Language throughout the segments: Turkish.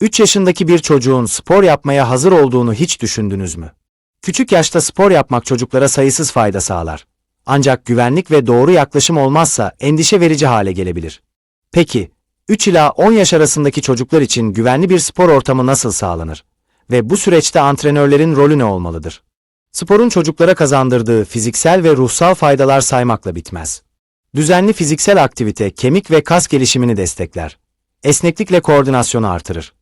3 yaşındaki bir çocuğun spor yapmaya hazır olduğunu hiç düşündünüz mü? Küçük yaşta spor yapmak çocuklara sayısız fayda sağlar. Ancak güvenlik ve doğru yaklaşım olmazsa endişe verici hale gelebilir. Peki, 3 ila 10 yaş arasındaki çocuklar için güvenli bir spor ortamı nasıl sağlanır? Ve bu süreçte antrenörlerin rolü ne olmalıdır? Sporun çocuklara kazandırdığı fiziksel ve ruhsal faydalar saymakla bitmez. Düzenli fiziksel aktivite kemik ve kas gelişimini destekler. Esneklikle koordinasyonu artırır.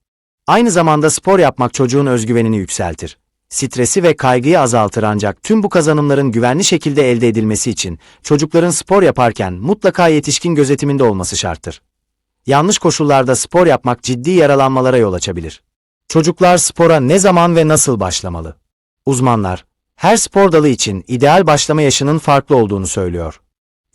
Aynı zamanda spor yapmak çocuğun özgüvenini yükseltir. Stresi ve kaygıyı azaltır ancak tüm bu kazanımların güvenli şekilde elde edilmesi için çocukların spor yaparken mutlaka yetişkin gözetiminde olması şarttır. Yanlış koşullarda spor yapmak ciddi yaralanmalara yol açabilir. Çocuklar spora ne zaman ve nasıl başlamalı? Uzmanlar, her spor dalı için ideal başlama yaşının farklı olduğunu söylüyor.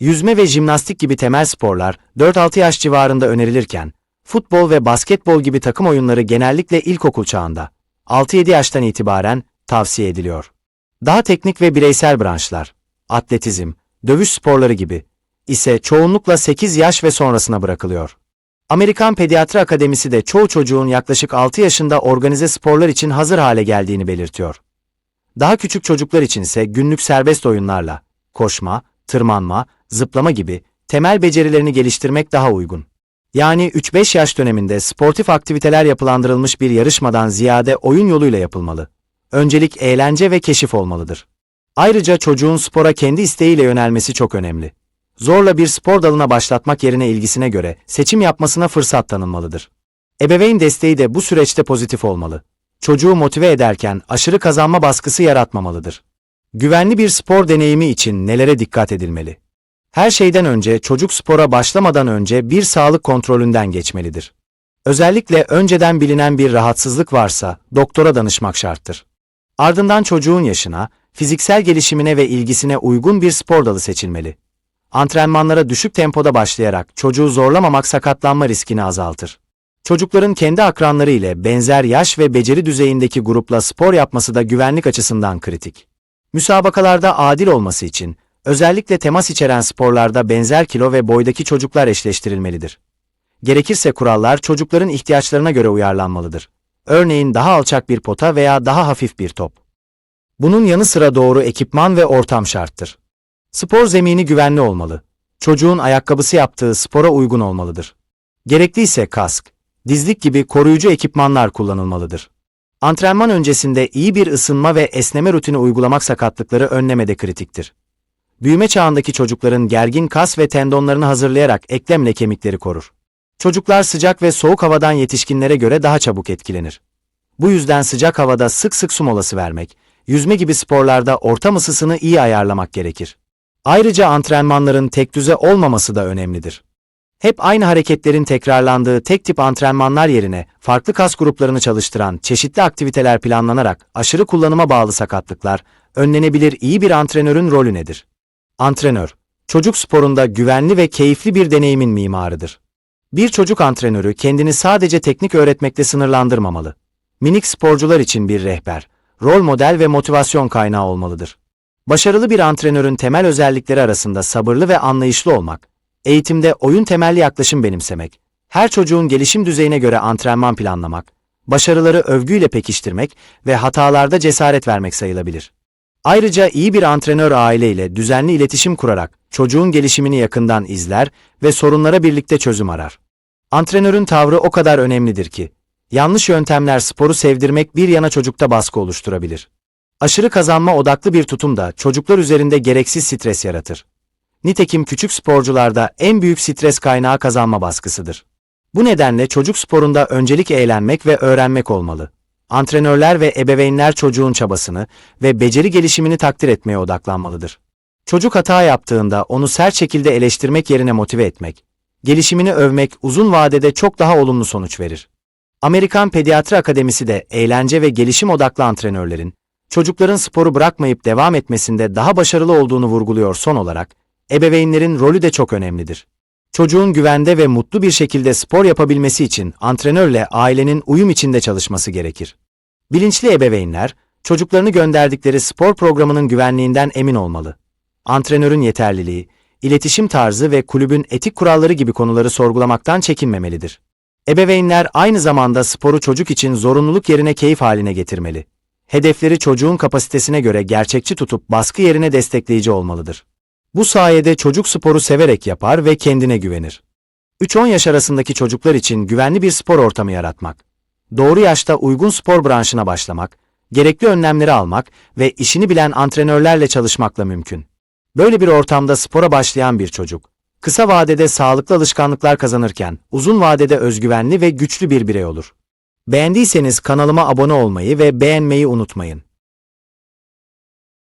Yüzme ve jimnastik gibi temel sporlar 4-6 yaş civarında önerilirken, futbol ve basketbol gibi takım oyunları genellikle ilkokul çağında, 6-7 yaştan itibaren tavsiye ediliyor. Daha teknik ve bireysel branşlar, atletizm, dövüş sporları gibi ise çoğunlukla 8 yaş ve sonrasına bırakılıyor. Amerikan Pediatri Akademisi de çoğu çocuğun yaklaşık 6 yaşında organize sporlar için hazır hale geldiğini belirtiyor. Daha küçük çocuklar içinse günlük serbest oyunlarla, koşma, tırmanma, zıplama gibi temel becerilerini geliştirmek daha uygun. Yani 3-5 yaş döneminde sportif aktiviteler yapılandırılmış bir yarışmadan ziyade oyun yoluyla yapılmalı. Öncelik eğlence ve keşif olmalıdır. Ayrıca çocuğun spora kendi isteğiyle yönelmesi çok önemli. Zorla bir spor dalına başlatmak yerine ilgisine göre seçim yapmasına fırsat tanınmalıdır. Ebeveyn desteği de bu süreçte pozitif olmalı. Çocuğu motive ederken aşırı kazanma baskısı yaratmamalıdır. Güvenli bir spor deneyimi için nelere dikkat edilmeli? Her şeyden önce çocuk spora başlamadan önce bir sağlık kontrolünden geçmelidir. Özellikle önceden bilinen bir rahatsızlık varsa doktora danışmak şarttır. Ardından çocuğun yaşına, fiziksel gelişimine ve ilgisine uygun bir spor dalı seçilmeli. Antrenmanlara düşük tempoda başlayarak çocuğu zorlamamak sakatlanma riskini azaltır. Çocukların kendi akranları ile benzer yaş ve beceri düzeyindeki grupla spor yapması da güvenlik açısından kritik. Müsabakalarda adil olması için, özellikle temas içeren sporlarda benzer kilo ve boydaki çocuklar eşleştirilmelidir. Gerekirse kurallar çocukların ihtiyaçlarına göre uyarlanmalıdır. Örneğin daha alçak bir pota veya daha hafif bir top. Bunun yanı sıra doğru ekipman ve ortam şarttır. Spor zemini güvenli olmalı. Çocuğun ayakkabısı yaptığı spora uygun olmalıdır. Gerekliyse kask, dizlik gibi koruyucu ekipmanlar kullanılmalıdır. Antrenman öncesinde iyi bir ısınma ve esneme rutini uygulamak sakatlıkları önlemede kritiktir. Büyüme çağındaki çocukların gergin kas ve tendonlarını hazırlayarak eklemle kemikleri korur. Çocuklar sıcak ve soğuk havadan yetişkinlere göre daha çabuk etkilenir. Bu yüzden sıcak havada sık sık su molası vermek, yüzme gibi sporlarda ortam ısısını iyi ayarlamak gerekir. Ayrıca antrenmanların tek düze olmaması da önemlidir. Hep aynı hareketlerin tekrarlandığı tek tip antrenmanlar yerine farklı kas gruplarını çalıştıran çeşitli aktiviteler planlanarak aşırı kullanıma bağlı sakatlıklar önlenebilir iyi bir antrenörün rolü nedir? Antrenör, çocuk sporunda güvenli ve keyifli bir deneyimin mimarıdır. Bir çocuk antrenörü kendini sadece teknik öğretmekle sınırlandırmamalı. Minik sporcular için bir rehber, rol model ve motivasyon kaynağı olmalıdır. Başarılı bir antrenörün temel özellikleri arasında sabırlı ve anlayışlı olmak, eğitimde oyun temelli yaklaşım benimsemek, her çocuğun gelişim düzeyine göre antrenman planlamak, başarıları övgüyle pekiştirmek ve hatalarda cesaret vermek sayılabilir. Ayrıca iyi bir antrenör aileyle düzenli iletişim kurarak çocuğun gelişimini yakından izler ve sorunlara birlikte çözüm arar. Antrenörün tavrı o kadar önemlidir ki, yanlış yöntemler sporu sevdirmek bir yana çocukta baskı oluşturabilir. Aşırı kazanma odaklı bir tutum da çocuklar üzerinde gereksiz stres yaratır. Nitekim küçük sporcularda en büyük stres kaynağı kazanma baskısıdır. Bu nedenle çocuk sporunda öncelik eğlenmek ve öğrenmek olmalı. Antrenörler ve ebeveynler çocuğun çabasını ve beceri gelişimini takdir etmeye odaklanmalıdır. Çocuk hata yaptığında onu sert şekilde eleştirmek yerine motive etmek, gelişimini övmek uzun vadede çok daha olumlu sonuç verir. Amerikan Pediatri Akademisi de eğlence ve gelişim odaklı antrenörlerin, çocukların sporu bırakmayıp devam etmesinde daha başarılı olduğunu vurguluyor son olarak, ebeveynlerin rolü de çok önemlidir. Çocuğun güvende ve mutlu bir şekilde spor yapabilmesi için antrenörle ailenin uyum içinde çalışması gerekir. Bilinçli ebeveynler, çocuklarını gönderdikleri spor programının güvenliğinden emin olmalı. Antrenörün yeterliliği, iletişim tarzı ve kulübün etik kuralları gibi konuları sorgulamaktan çekinmemelidir. Ebeveynler aynı zamanda sporu çocuk için zorunluluk yerine keyif haline getirmeli. Hedefleri çocuğun kapasitesine göre gerçekçi tutup baskı yerine destekleyici olmalıdır. Bu sayede çocuk sporu severek yapar ve kendine güvenir. 3-10 yaş arasındaki çocuklar için güvenli bir spor ortamı yaratmak, doğru yaşta uygun spor branşına başlamak, gerekli önlemleri almak ve işini bilen antrenörlerle çalışmakla mümkün. Böyle bir ortamda spora başlayan bir çocuk, kısa vadede sağlıklı alışkanlıklar kazanırken uzun vadede özgüvenli ve güçlü bir birey olur. Beğendiyseniz kanalıma abone olmayı ve beğenmeyi unutmayın.